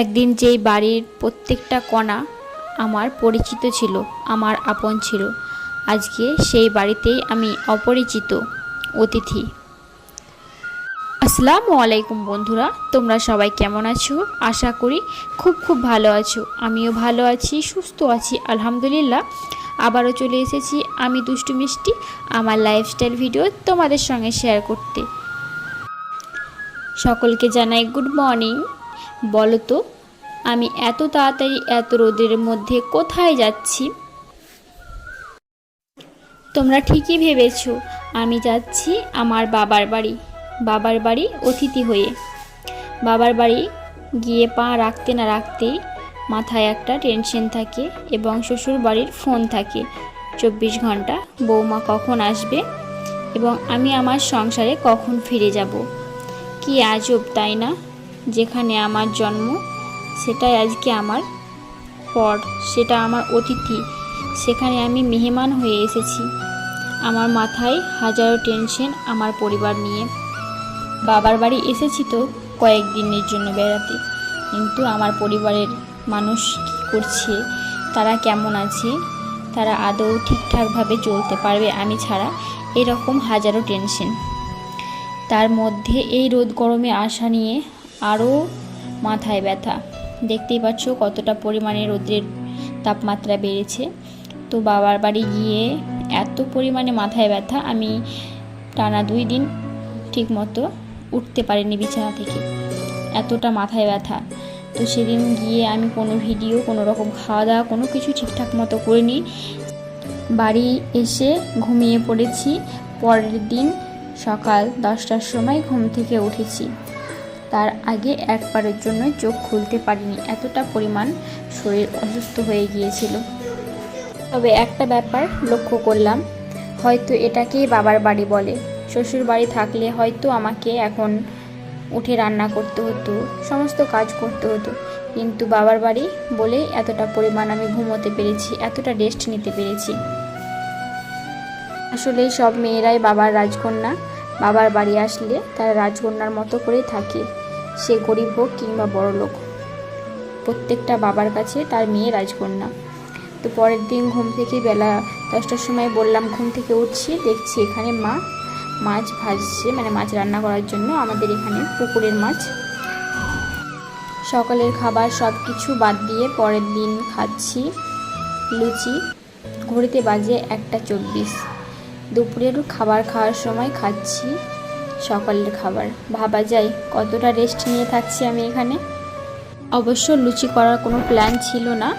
একদিন যেই বাড়ির প্রত্যেকটা কণা আমার পরিচিত ছিল, আমার আপন ছিল। আজকে সেই বাড়িতেই আমি অপরিচিত অতিথি। আসসালামু আলাইকুম বন্ধুরা, তোমরা সবাই কেমন আছো? আশা করি খুব খুব ভালো আছো। আমিও ভালো আছি, সুস্থ আছি, আলহামদুলিল্লাহ। আবারও চলে এসেছি আমি দুষ্টু মিষ্টি, আমার লাইফস্টাইল ভিডিও তোমাদের সঙ্গে শেয়ার করতে। সকলকে জানাই গুড মর্নিং বলো তো আমি এত তাড়াতাড়ি এত রোদের মধ্যে কোথায় যাচ্ছি? তোমরা ঠিকই ভেবেছো, আমি যাচ্ছি আমার বাবার বাড়ি বাবার বাড়ি অতিথি হয়ে। বাবার বাড়ি গিয়ে পা রাখতে না রাখতেই মাথায় একটা টেনশন থাকে এবং শ্বশুর বাড়ির ফোন থাকে, চব্বিশ ঘণ্টা, বৌমা কখন আসবে এবং আমি আমার সংসারে কখন ফিরে যাব? কি আজব, তাই না? যেখানে আমার জন্ম, সেটাই আজকে আমার পর, সেটা আমার অতিথি। সেখানে আমি মেহমান হয়ে এসেছি। আমার মাথায় হাজারো টেনশন আমার পরিবার নিয়ে। বাবার বাড়ি এসেছি তো কয়েকদিনের জন্য বেড়াতে। কিন্তু আমার পরিবারের মানুষ কী করছে? তারা কেমন আছে? তারা আদৌ ঠিকঠাকভাবে চলতে পারবে আমি ছাড়া? এরকম হাজারো টেনশন। তার মধ্যে এই রোদ গরমে আসা নিয়ে আরও মাথায় ব্যথা। দেখতেই পাচ্ছ কতটা পরিমাণে রোদ্রের তাপমাত্রা বেড়েছে। তো বাবার বাড়ি গিয়ে এত পরিমাণে মাথায় ব্যথা, আমি টানা দুই দিন ঠিকমতো উঠতে পারিনি বিছানা থেকে। এতটা মাথায় ব্যথা। তো সেদিন গিয়ে আমি কোনো ভিডিও, কোনো রকম খাওয়া দাওয়া কোনো কিছু ঠিকঠাক মতো করিনি। বাড়ি এসে ঘুমিয়ে পড়েছি। পরের দিন সকাল দশটার সময় ঘুম থেকে উঠেছি। তার আগে একবারের জন্য চোখ খুলতে পারিনি। এতটা পরিমাণ শরীর অসুস্থ হয়ে গিয়েছিল। তবে একটা ব্যাপার লক্ষ্য করলাম, হয়তো এটাকেই বাবার বাড়ি বলে। শ্বশুর বাড়ি থাকলে হয়তো আমাকে এখন উঠে রান্না করতে হতো, সমস্ত কাজ করতে হতো। কিন্তু বাবার বাড়ি বলেই এতটা পরিমাণ আমি ঘুমোতে পেরেছি, এতটা রেস্ট নিতে পেরেছি। আসলে সব মেয়েরাই বাবার রাজকন্যা। বাবার বাড়ি আসলে তারা রাজকন্যার মতো করেই থাকে, সে গরিব হোক কিংবা বড় লোক। প্রত্যেকটা বাবার কাছে তার মেয়ে রাজকন্যা। তো পরের দিন ঘুম থেকে বেলা দশটার সময় বললাম, ঘুম থেকে উঠছি, দেখছি এখানে মা। মাছ ভাজছে মানে মাছ রান্না করার জন্য আমাদের এখানে পুকুরের মাছ। সকালের খাবার সব কিছু বাদ দিয়ে পরের দিন খাচ্ছি, লুচি। ঘড়িতে বাজে একটা চব্বিশ। দুপুরের খাবার খাওয়ার সময় খাচ্ছি, সকালের খাবার। ভাবা যায়, কতটা রেস্ট নিয়ে থাকছি আমি এখানে। অবশ্য লুচি করার কোনো প্ল্যান ছিল না,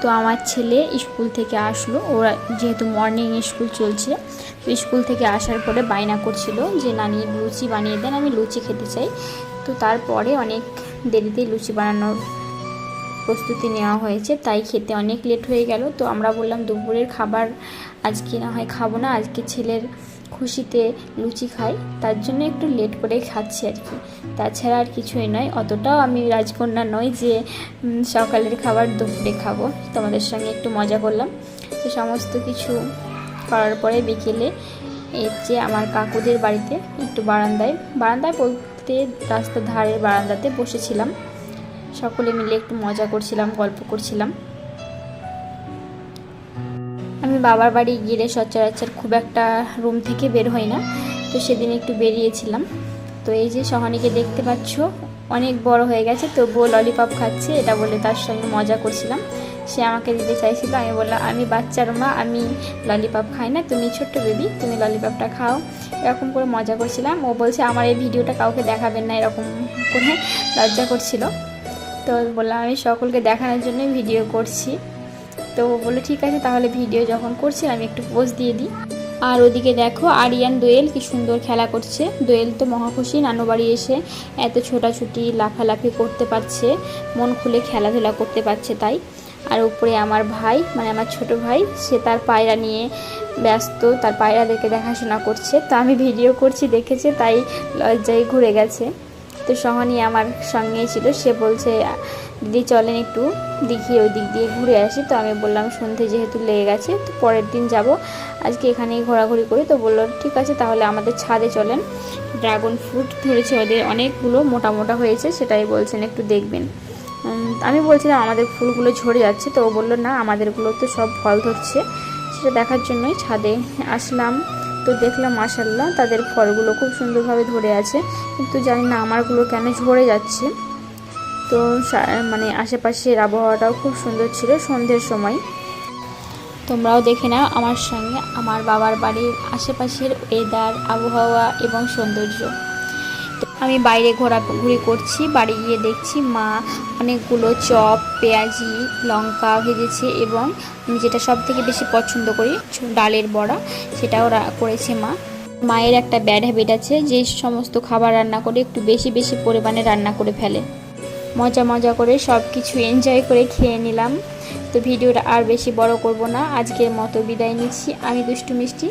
তো আমার ছেলে স্কুল থেকে আসলো। ওরা যেহেতু মর্নিং স্কুল চলছে স্কুল থেকে আসার পরে বায়না করছিল যে, নানি, লুচি বানিয়ে দেন, আমি লুচি খেতে চাই। তো তারপরে অনেক দেরিতে লুচি বানানোর প্রস্তুতি নেওয়া হয়েছে, তাই খেতে অনেক লেট হয়ে গেল। তো আমরা বললাম, দুপুরের খাবার আজকে না হয় খাব না, আজকে ছেলের খুশিতে লুচি খাই। তার জন্য একটু লেট করে খাচ্ছি আর কি। তাছাড়া আর কিছুই নয়, অতটাও আমি রাজকন্যা নই যে সকালের খাবার দুপুরে খাব। তোমাদের সঙ্গে একটু মজা করলাম। তো সমস্ত কিছু করার পরে বিকেলে এর যে আমার কাকুদের বাড়িতে একটু বারান্দায় বারান্দায় বলতে রাস্তার ধারের বারান্দাতে বসেছিলাম। সকলে মিলে একটু মজা করছিলাম, গল্প করছিলাম। আমি বাবার বাড়ি গেলে সচরাচর খুব একটা রুম থেকে বের হই না, তো সেদিন একটু বেরিয়েছিলাম। তো এই যে সহানিকে দেখতে পাচ্ছ, অনেক বড় হয়ে গেছে তো তবুও ললিপপ খাচ্ছে, এটা বলে তার সঙ্গে মজা করছিলাম। সে আমাকে দিতে চাইছিল, আমি বললাম, আমি বাচ্চার মা, আমি ললিপপ খাই না, তুমি ছোট্ট বেবি, তুমি ললিপপটা খাও। এরকম করে মজা করছিলাম। ও বলছে, আমার এই ভিডিওটা কাউকে দেখাবেন না, এরকম করে লজ্জা করছিল। তো বললাম, আমি সকলকে দেখানোর জন্যই ভিডিও করছি। তো ও বলল, ঠিক আছে, তাহলে ভিডিও যখন করছি, আমি একটু পোস্ট দিয়ে দিই। আর ওদিকে দেখো, আরিয়ান দোয়েল কি সুন্দর খেলা করছে। দোয়েল তো মহাখুশি নানু বাড়ি এসে এত ছোটাছুটি, লাফালাফি করতে পারছে, মন খুলে খেলাধুলা করতে পারছে তাই। আর উপরে আমার ভাই মানে আমার ছোট ভাই, সে তার পায়রা নিয়ে ব্যস্ত, তার পায়রাদেরকে দেখাশোনা করছে। তো আমি ভিডিও করছি, দেখেছে, তাই লজ্জায় ঘুরে গেছে। তো সহনী আমার সঙ্গেই ছিল। সে বলছে, দিদি, চলেন একটু দিঘি ওই দিক দিয়ে ঘুরে আসি। তো আমি বললাম, সন্ধে যেহেতু লেগে গেছে, তো পরের দিন যাব। আজকে এখানেই ঘোরাঘুরি করি। তো বলল, ঠিক আছে, তাহলে আমাদের ছাদে চলেন। ড্রাগন ফ্রুট ধরেছে ওদের অনেকগুলো, মোটা মোটা হয়েছে, সেটাই বলছেন, একটু দেখবেন। আমি বলছিলাম, আমাদের ফুলগুলো ঝরে যাচ্ছে। তো ও বলল, না, আমাদেরগুলো তো সব ফল ধরছে। সেটা দেখার জন্যই ছাদে আসলাম। তো দেখলাম মাসাল্লাহ তাদের ফলগুলো খুব সুন্দরভাবে ধরে আছে। কিন্তু জানি না আমারগুলো কেন ঝরে যাচ্ছে। তো মানে আশেপাশের আবহাওয়াটাও খুব সুন্দর ছিল সন্ধ্যের সময়। তোমরাও দেখে নাও আমার সঙ্গে, আমার বাবার বাড়ির আশেপাশের ওয়েদার আবহাওয়া এবং সৌন্দর্য। আমি বাইরে ঘোরাঘুরি করছি, বাড়ি গিয়ে দেখছি মা অনেকগুলো চপ, পেঁয়াজি, লঙ্কা ভেজেছে এবং আমি যেটা সব থেকে বেশি পছন্দ করি ডালের বড়া, সেটাও করেছে মা। মায়ের একটা ব্যাড হ্যাবিট আছে যে সমস্ত খাবার রান্না করে একটু বেশি বেশি পরিমাণে রান্না করে ফেলে। মজা মজা করে সব কিছু এনজয় করে খেয়ে নিলাম। তো ভিডিওটা আর বেশি বড় করব না, আজকের মতো বিদায় নিচ্ছি। আমি দুষ্টু মিষ্টি।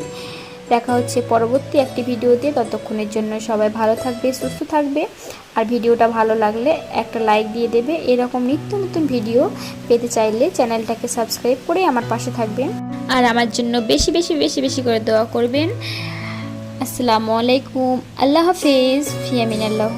দেখা হচ্ছে পরবর্তী একটি ভিডিওতে। ততক্ষণের জন্য সবাই ভালো থাকবে, সুস্থ থাকবে। আর ভিডিওটা ভালো লাগলে একটা লাইক দিয়ে দেবে। এরকম নিত্য নতুন ভিডিও পেতে চাইলে চ্যানেলটাকে সাবস্ক্রাইব করে আমার পাশে থাকবেন। আর আমার জন্য বেশি বেশি বেশি বেশি করে দোয়া করবেন। আসসালামু আলাইকুম। আল্লাহ হাফিজ। ফিয়ামিন আল্লাহ।